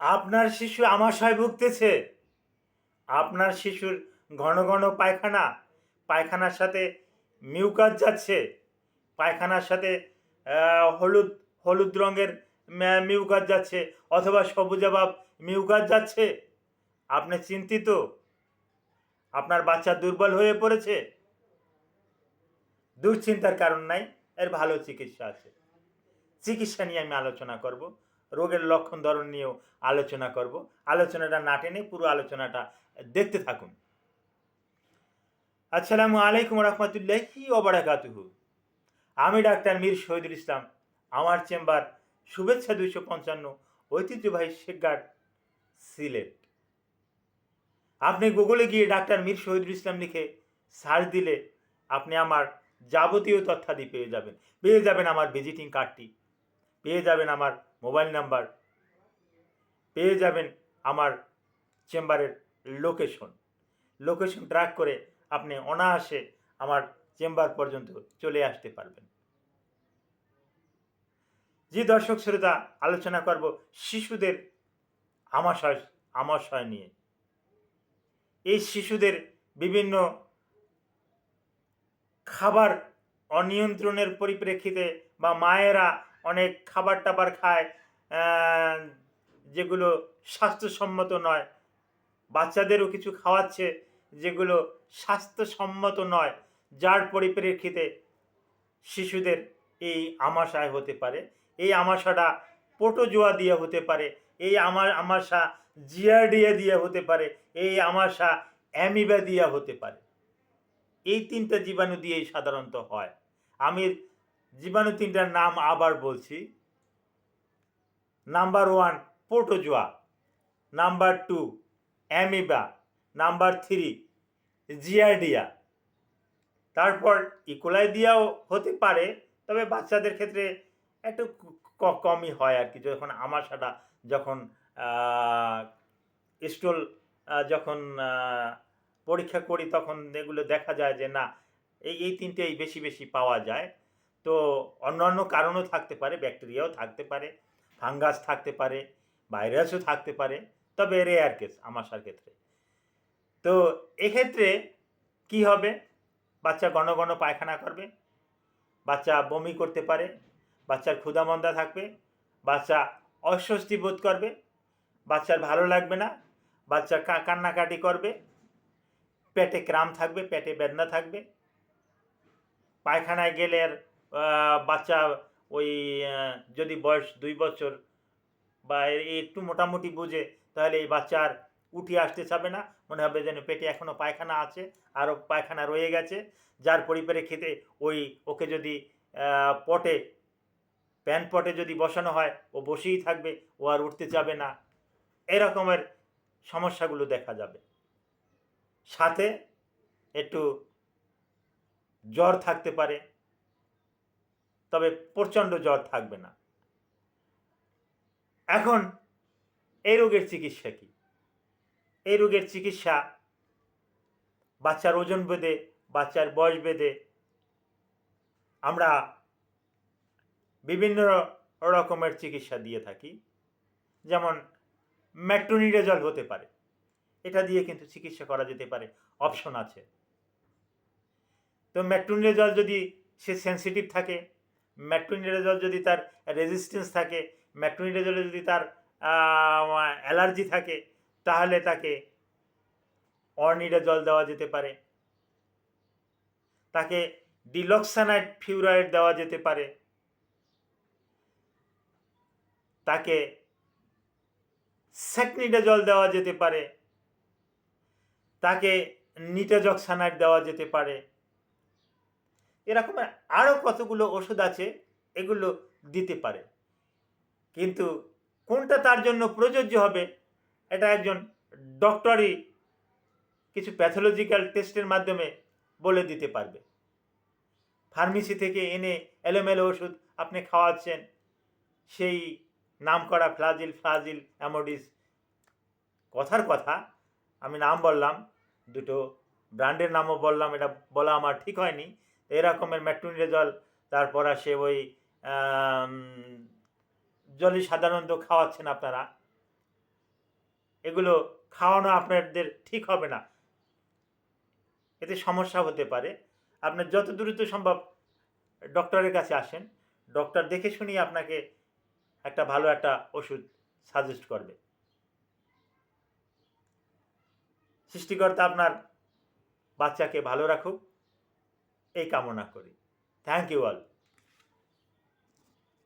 আপনার শিশু আমাশয় ভুগতেছে। আপনার শিশুর ঘন ঘন পায়খানা, পায়খানার সাথে মিউকাস যাচ্ছে, পায়খানার সাথে হলুদ হলুদ রঙের মিউকাস যাচ্ছে অথবা সবুজাভাব মিউকাস যাচ্ছে। আপনি চিন্তিত? আপনার বাচ্চা দুর্বল হয়ে পড়েছে? দুশ্চিন্তার কারণ নাই, এর ভালো চিকিৎসা আছে। চিকিৎসা নিয়ে আমি আলোচনা করব। রোগের লক্ষণ ধরন নিয়েও আলোচনা করব। আলোচনাটা না টেনে পুরো আলোচনাটা দেখতে থাকুন। আসসালামু আলাইকুম রহমতুল্লাহি ওবরাকাতুহু আমি ডাক্তার মীর শহীদুল ইসলাম। আমার চেম্বার শুভেচ্ছা দুইশো পঞ্চান্ন ঐতিহ্যবাহী শেখগার্ড সিলেট। আপনি গুগলে গিয়ে ডাক্তার মীর শহীদুল ইসলাম লিখে সার্চ দিলে আপনি আমার যাবতীয় তথ্যাদি পেয়ে যাবেন। পেয়ে যাবেন আমার ভিজিটিং কার্ডটি। পেয়ে যাবেন আমার মোবাইল নাম্বার পেয়ে যাবেন আমার চেম্বারের লোকেশন। লোকেশন ট্র্যাক করে আপনি অনায়াসে আমার চেম্বার পর্যন্ত চলে আসতে পারবেন। যে দর্শক শ্রোতা, আলোচনা করব শিশুদের আমাশয় আমাশয় নিয়ে। এই শিশুদের বিভিন্ন খাবার অনিয়ন্ত্রণের পরিপ্রেক্ষিতে বা মায়েরা অনেক খাবার টাবার খায় যেগুলো স্বাস্থ্যসম্মত নয়। বাচ্চাদেরও কিছু খাওয়াচ্ছে যেগুলো স্বাস্থ্যসম্মত নয়। যার পরিপ্রেক্ষিতে শিশুদের এই আমাশায় হতে পারে, এই আমাশাটা পোটোজোয়া দিয়ে হতে পারে, এই আমার আমাশা জিয়ারডিয়া দিয়ে হতে পারে, এই আমাশা অ্যামিবা দিয়ে হতে পারে। এই তিনটা জীবাণু দিয়েই সাধারণত হয়। আমি জীবাণু তিনটার নাম আবার বলছি। Number one protozoa number two, amoeba. Number three, giardia. তারপর ইকোলাই দিয়াও হতে পারে, তবে বাচ্চাদের ক্ষেত্রে একটু কমই হয় আর কি। যখন আমার আমাশাটা যখন স্টোল যখন পরীক্ষা করি, তখন এগুলো দেখা যায় যে না, এই এই তিনটেই বেশি বেশি পাওয়া যায়। তো অন্যান্য কারণও থাকতে পারে, ব্যাকটেরিয়াও থাকতে পারে, ফাঙ্গাস থাকতে পারে, ভাইরাসও থাকতে পারে, তবে রেয়ার কেস আমাশার ক্ষেত্রে। তো এক্ষেত্রে কি হবে? বাচ্চা ঘন ঘন পায়খানা করবে, বাচ্চা বমি করতে পারে, বাচ্চার ক্ষুধামন্দা থাকবে, বাচ্চা অস্বস্তি বোধ করবে, বাচ্চার ভালো লাগবে না, বাচ্চা কান্নাকাটি করবে, পেটে ক্রাম থাকবে, পেটে বেদনা থাকবে, পায়খানায় গেলে আর বাচ্চা ওই যদি বয়স দুই বছর বা একটু মোটামুটি বুঝে, তাহলে এই বাচ্চা আর উঠে আসতে চাবে না। মনে হবে যেন পেটে এখনও পায়খানা আছে আরও পায়খানা রয়ে গেছে। যার পরিপ্রেক্ষিতে ওই, ওকে যদি পটে, প্যান পটে যদি বসানো হয়, ও বসেই থাকবে, ও আর উঠতে চাবে না। এরকমের সমস্যাগুলো দেখা যাবে। সাথে একটু জ্বর থাকতে পারে তবে প্রচণ্ড জ্বর থাকবে না। এখন এই রোগের চিকিৎসা কি? এই রোগের চিকিৎসা বাচ্চার ওজন বেঁধে, বাচ্চার বয়স বেঁধে আমরা বিভিন্ন রকমের চিকিৎসা দিয়ে থাকি। যেমন ম্যাট্রোনিডাজল হতে পারে। এটা দিয়ে কিন্তু চিকিৎসা করা যেতে পারে। অপশন আছে। তো ম্যাট্রোনিডাজল যদি সে সেন্সিটিভ থাকে ম্যাট্রোনিডাজল যদি তার রেজিস্ট্যান্স থাকে ম্যাট্রোনিডাজলে যদি তার অ্যালার্জি থাকে, তাহলে তাকে অর্নিডাজল দেওয়া যেতে পারে। তাকে ডিলক্সানাইড ফিউরাইড দেওয়া যেতে পারে। তাকে স্যাকনিডাজল দেওয়া যেতে পারে। তাকে নিটাজক্সানাইড দেওয়া যেতে পারে। এরকম আরও কতগুলো ওষুধ আছে এগুলো দিতে পারে। কিন্তু কোনটা তার জন্য প্রযোজ্য হবে, এটা একজন ডক্টরই কিছু প্যাথোলজিক্যাল টেস্টের মাধ্যমে বলে দিতে পারবে। ফার্মেসি থেকে এনে এলোমেলো ওষুধ আপনি খাওয়াচ্ছেন, সেই নামকরা ফ্লাজিল ফ্লাজিল অ্যামোডিস কথার কথা, আমি নাম বললাম, দুটো ব্র্যান্ডের নামও বললাম, এটা বলা আমার ঠিক হয়নি। এরকমের ম্যাট্রোনিডাজল তারপর আসে ওই জলই সাধারণত খাওয়াচ্ছেন আপনারা। এগুলো খাওয়ানো আপনাদের ঠিক হবে না। এতে সমস্যা হতে পারে। আপনার যত দ্রুত সম্ভব ডক্টরের কাছে আসেন। ডক্টর দেখে শুনিয়ে আপনাকে একটা ভালো একটা ওষুধ সাজেস্ট করবে। সৃষ্টিকর্তা আপনার বাচ্চাকে ভালো রাখুক। এই কামনা করি। Thank you all